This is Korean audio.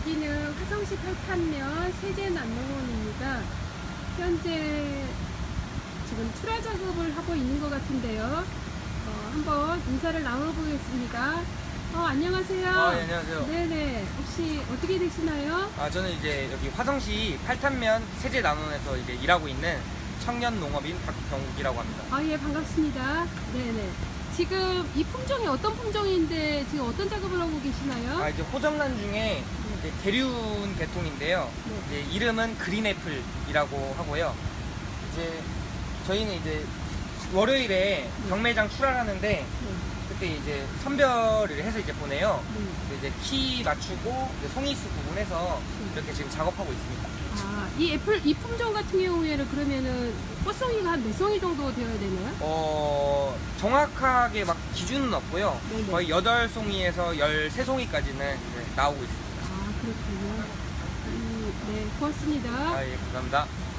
여기는 화성시 팔탄면 세제남농원입니다. 현재 지금 출하 작업을 하고 있는 것 같은데요. 어, 한번 인사를 나눠보겠습니다. 어, 안녕하세요. 아, 예, 안녕하세요. 네네. 혹시 어떻게 되시나요? 아, 저는 이제 여기 화성시 팔탄면 세제 나눔에서 이제 일하고 있는 청년 농업인 박경욱이라고 합니다. 아, 예, 반갑습니다. 네네. 지금 이 품종이 어떤 품종인데 지금 어떤 작업을 하고 계시나요? 아, 이제 호정란 중에 이제 대륜 계통인데요. 네. 이제 이름은 그린애플이라고 하고요. 이제 저희는 이제 월요일에 경매장 출하하는데 네. 그때 이제 선별을 해서 이제 보내요. 네. 근데 이제 키 맞추고 이제 송이수 구분해서 이렇게 지금 작업하고 있습니다. 아, 이 애플, 이 품종 같은 경우에는 그러면은 꽃송이가 한 몇 송이 정도 되어야 되나요? 어, 정확하게 막 기준은 없고요. 네네. 거의 8송이에서 13송이까지는 이제 나오고 있습니다. 아, 그렇군요. 음, 네, 고맙습니다. 아, 예, 감사합니다.